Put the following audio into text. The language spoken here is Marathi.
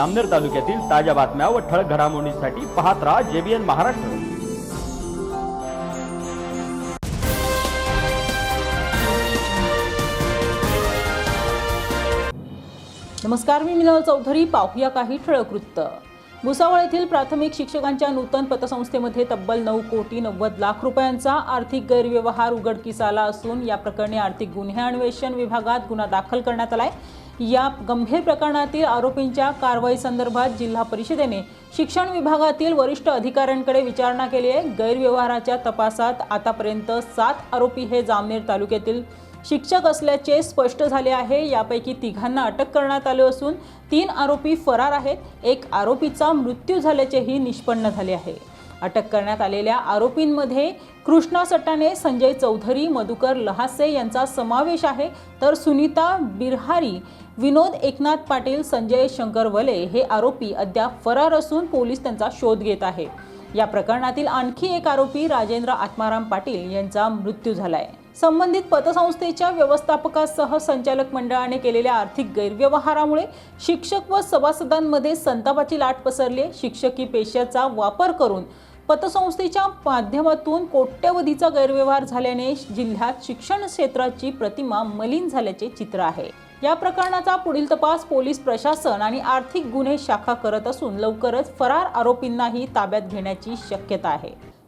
अमनेर तालुक्यातील ताज्या बातम्या व ठळक घडामोडींसाठी पाहत राहा जेबीएन महाराष्ट्र. नमस्कार मी मिनल चौधरी. पाहूया काही ठळक वृत्त. भुसावळ येथील प्राथमिक शिक्षकांच्या नूतन पतसंस्थेमध्ये तब्बल नऊ कोटी नव्वद लाख रुपयांचा आर्थिक गैरव्यवहार उघडकीस आला असून या प्रकरणी आर्थिक गुन्हे अन्वेषण विभागात गुन्हा दाखल करण्यात आला आहे या गंभीर प्रकरणातील आरोपींच्या कारवाई संदर्भात जिल्हा परिषदेने शिक्षण विभागातील वरिष्ठ अधिकाऱ्यांकडे विचारणा केली आहे. गैरव्यवहाराच्या तपासात आतापर्यंत सात आरोपी हे जामनेर तालुक्यातील शिक्षक असल्याचे स्पष्ट झाले आहे. यापैकी तिघांना अटक करण्यात आले असून तीन आरोपी फरार आहेत. एक आरोपीचा मृत्यू झाल्याचेही निष्पन्न झाले आहे. अटक करण्यात आलेल्या आरोपींमध्ये कृष्णा सट्टाने संजय चौधरी मधुकर लहासे यांचा समावेश आहे. तर सुनीता बिरहारी विनोद एकनाथ पाटील संजय शंकर वले हे आरोपी अद्याप फरार असून पोलीस त्यांचा शोध घेत आहे. या प्रकरणातील आणखी एक आरोपी राजेंद्र आत्माराम पाटील यांचा मृत्यू झालाय. संबंधित पतसंस्थेच्या व्यवस्थापकासह संचालक मंडळाने केलेल्या आर्थिक गैरव्यवहारामुळे शिक्षक व सभासदांमध्ये संतापाची लाट पसरली शिक्षकी पेशाचा वापर करून पतसंस्थेच्या माध्यमातून कोट्यवधीचा गैरव्यवहार झाल्याने जिल्ह्यात शिक्षण क्षेत्राची प्रतिमा मलिन झाल्याचे चित्र आहे. या प्रकरणाचा पुढील तपास पोलीस प्रशासन आणि आर्थिक गुन्हे शाखा करत असून लवकरच फरार आरोपींनाही ताब्यात घेण्याची शक्यता आहे.